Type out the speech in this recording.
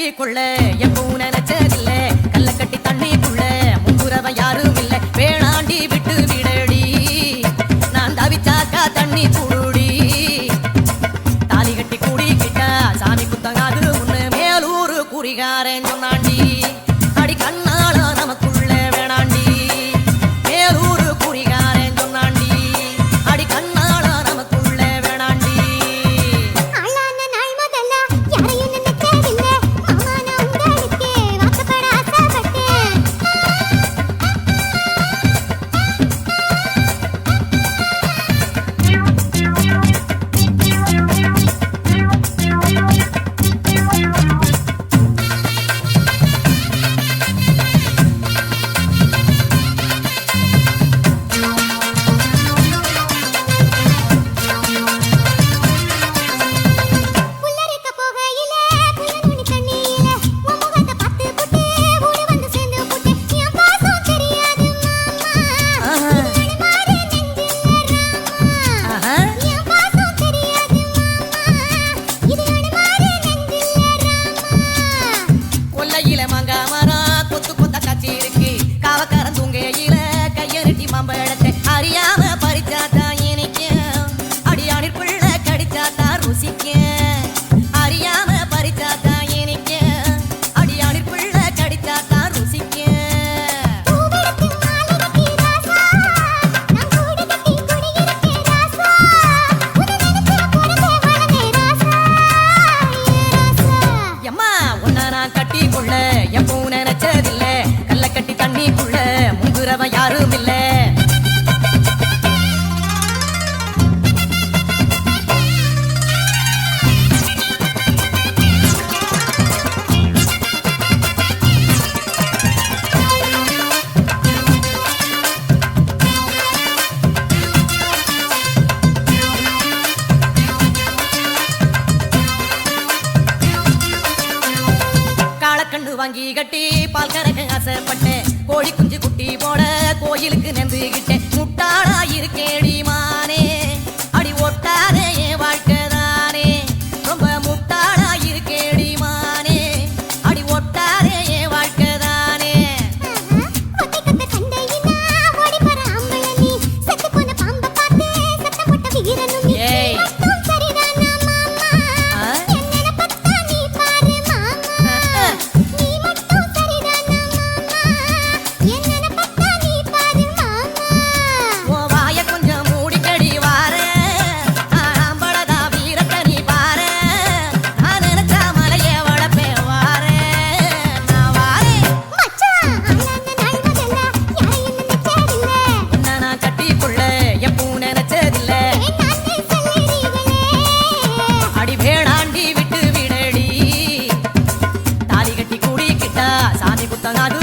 கட்டி கொள்ள எப்பவும் நினைச்சதில்லை. யாரும் இல்ல கண்ணு வாங்கி கட்டி பால் கரக ஆசைப்பட்டேன் கோழி குஞ்சு குட்டி போட கோயிலுக்கு நந்துகிட்டேன் முட்டாள 상하듯